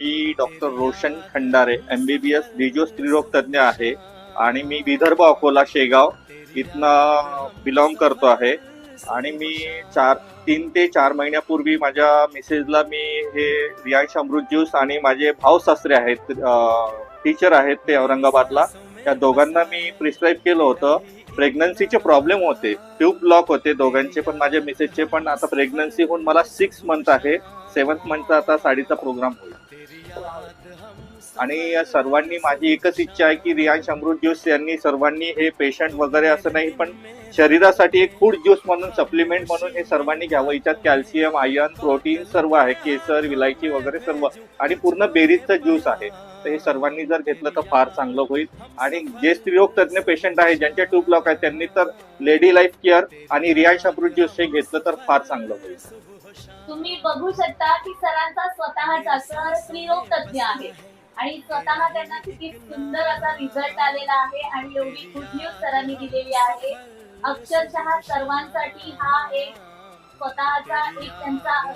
मी doctor Roshan Khandare M B B S डिजो स्त्रीरोग तज्ज्ञ आहे आणि मी विदर्भ अकोला शेगाव इथनं बिलॉंग करतो आहे. आणि मी चार तीन ते चार महिन्यापूर्वी माझ्या मिसेसला मी हे रियांश अमृत ज्यूस आणि माझे भाऊ सासरे आहेत टीचर आहेत ते औरंगाबादला. त्या दोघांना मी प्रिस्क्राईब केलं होतं. प्रेग्नन्सीचे प्रॉब्लेम होते ट्यूब ब्लॉक होते दोघांचे पण माझ्या मिसेसचे पण आता प्रेग्नन्सी होऊन मला सिक्स मंथ आहे. सेवन्थ मंथचा आता साडीचा प्रोग्राम होईल. आणि सर्वांनी माझी एकच इच्छा आहे की रियांश अमृत ज्यूस यांनी सर्वांनी हे पेशंट वगैरे असं नाही पण शरीरासाठी एक फूड ज्यूस म्हणून सप्लिमेंट म्हणून हे सर्वांनी घ्यावं. याच्यात कॅल्शियम आयर्न प्रोटीन सर्व आहे केसर विलायची वगैरे सर्व. आणि पूर्ण बेरीजचं ज्यूस आहे. तर हे सर्वांनी जर घेतलं तर फार चांगलं होईल. आणि जे स्त्रीरोग तज्ञ पेशंट आहे ज्यांचे ट्यूब ब्लॉक आहे त्यांनी तर लेडी लाईफ केअर आणि रियांश अमृत ज्यूस हे घेतलं तर फार चांगलं होईल. तुम्ही बघू शकता की सरांचा स्वतःचा सर स्त्रीरोग तज्ञ आहे. आणि स्वतः त्यांना किती सुंदर असा रिझल्ट आलेला आहे आणि एवढी गुड न्यूज सरांनी दिलेली आहे. अक्षरशः सर्वांसाठी हा एक स्वतःचा एक त्यांचा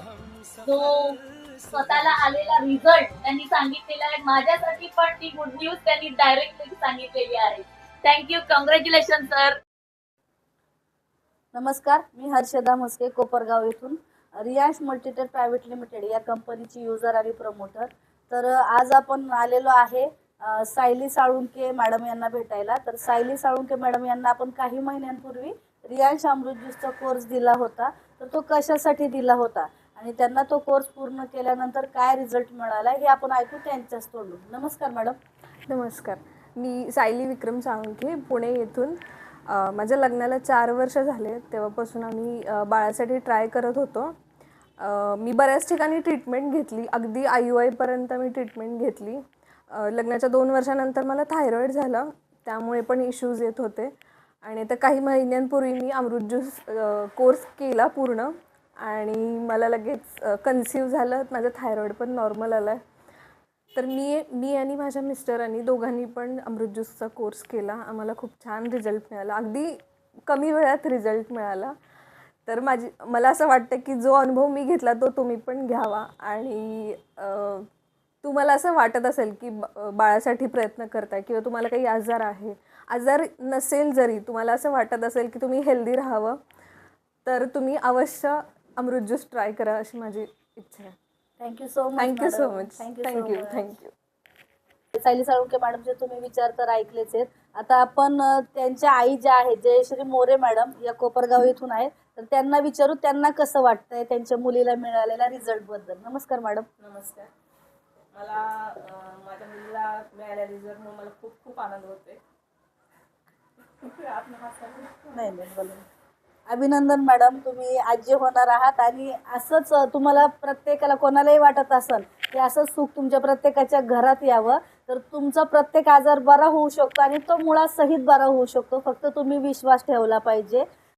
जो स्वतःला आलेला रिझल्ट त्यांनी सांगितलेला आहे. माझ्यासाठी पण ती गुड न्यूज त्यांनी डायरेक्टली सांगितलेली आहे. थँक्यू कॉंग्रॅच्युलेशन सर नमस्कार. मी हर्षदा म्हस्के कोपरगाव येथून. रियाश मल्टीटेल प्रायव्हेट लिमिटेड या कंपनीची युजर आणि प्रमोटर तर आज आपण आलेलो आहे सायली साळुंके मॅडम यांना भेटायला. तर सायली साळुंके मॅडम यांना आपण काही महिन्यांपूर्वी रियांश अमृत ज्यूसचा कोर्स दिला होता. तर तो कशासाठी दिला होता? आणि त्यांना तो कोर्स पूर्ण केल्यानंतर काय रिझल्ट मिळाला हे आपण ऐकू त्यांच्याच तोंडून. नमस्कार मॅडम. नमस्कार. मी सायली विक्रम साळुंके पुणे येथून माझ्या लग्नाला चार वर्ष झाले. तेव्हापासून आम्ही बाळासाठी ट्राय करत होतो. मी बऱ्याच ठिकाणी ट्रीटमेंट घेतली. अगदी आय यू आयपर्यंत मी ट्रीटमेंट घेतली. लग्नाच्या दोन वर्षानंतर मला थायरॉईड झालं. त्यामुळे पण इश्यूज येत होते. आणि आता काही महिन्यांपूर्वी मी अमृत ज्यूस कोर्स केला पूर्ण. आणि मला लगेच कन्सिव्ह झालं. माझं थायरॉईड पण नॉर्मल आलं आहे तर मी मी आणि माझ्या मिस्टरांनी दोघांनी पण अमृत ज्यूसचा कोर्स केला. आम्हाला खूप छान रिझल्ट मिळाला. अगदी कमी वेळात रिझल्ट मिळाला. तर माझी मला असं वाटतं की जो अनुभव मी घेतला तो तुम्ही पण घ्यावा. आणि तुम्हाला असं वाटत असेल की ब- बाळासाठी प्रयत्न करताय किंवा तुम्हाला काही आजार आहे. आजार नसेल जरी तुम्हाला असं वाटत असेल की तुम्ही हेल्दी राहावं तर तुम्ही अवश्य अमृत ज्यूस ट्राय करा अशी माझी इच्छा आहे. Thank you so much thank you so much thank you thank you thank you Sayali Salunke मॅडमचे तुम्ही विचार तर ऐकलेच आहेत. आता आपण त्यांच्या आई ज्या आहेत जयश्री मोरे मॅडम या कोपरगाव येथून आहेत. तर त्यांना विचारू त्यांना कसं वाटतंय त्यांच्या मुलीला मिळालेल्या रिझल्टबद्दल? नमस्कार मॅडम नमस्कार. मला माझ्या मुलीला मिळालेल्या रिझल्टमुळे मला खूप खूप आनंद हसायला. नाही नाही बोला. अभिनंदन मॅडम तुम्ही आजी होणार आहात आणि असंच तुम्हाला प्रत्येकाला कोणालाही वाटत असेल की असंच सुख तुमच्या प्रत्येकाच्या घरात यावं तर तुमचा प्रत्येक आजार बरा होऊ शकतो आणि तो मुळासहित बरा होऊ शकतो. फक्त तुम्ही विश्वास ठेवला पाहिजे.